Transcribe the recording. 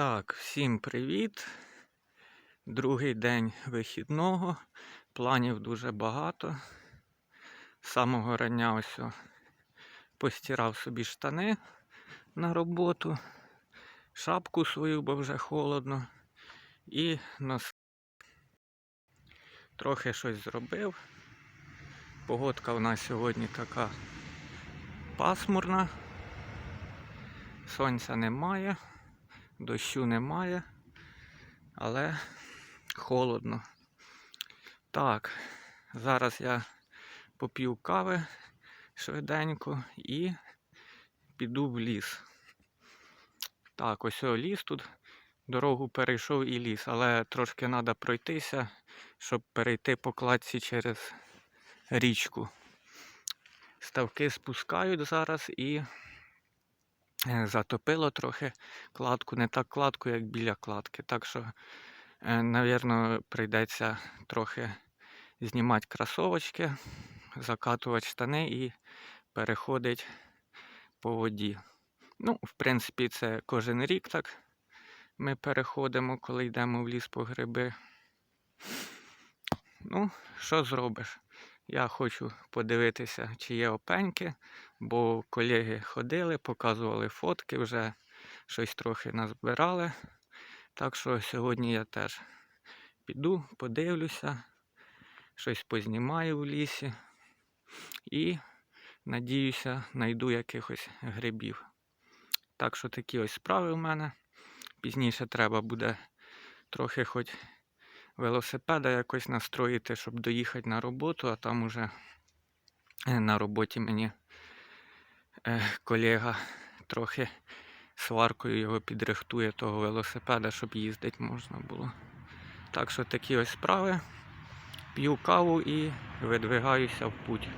Так, всім привіт. Другий день вихідного. Планів дуже багато. З самого рання ось постирав собі штани на роботу, шапку свою, бо вже холодно. І нос... трохи щось зробив. Погодка у нас сьогодні така пасмурна. Сонця немає, дощу немає, але холодно. Так, зараз я поп'ю кави швиденько і піду в ліс. Так, ось о ліс тут. Дорогу перейшов і ліс, але трошки треба пройтися, щоб перейти по кладці через річку. Ставки спускають зараз і затопило трохи кладку, не так кладку, як біля кладки. Так що, е, навірно, прийдеться трохи знімати кросовочки, закатувати штани і переходити по воді. Ну, в принципі, це кожен рік так. Ми переходимо, коли йдемо в ліс по гриби. Ну, що зробиш? Я хочу подивитися, чи є опеньки, бо колеги ходили, показували фотки, вже щось трохи назбирали. Так що сьогодні я теж піду, подивлюся, щось познімаю в лісі і надіюся, знайду якихось грибів. Так що такі ось справи в мене. Пізніше треба буде трохи хоч велосипеда якось настроїти, щоб доїхати на роботу, а там уже е, на роботі мені е, колега трохи сваркою його підрихтує того велосипеда, щоб їздити можна було. Так що такі ось справи. П'ю каву і видвигаюся в путь.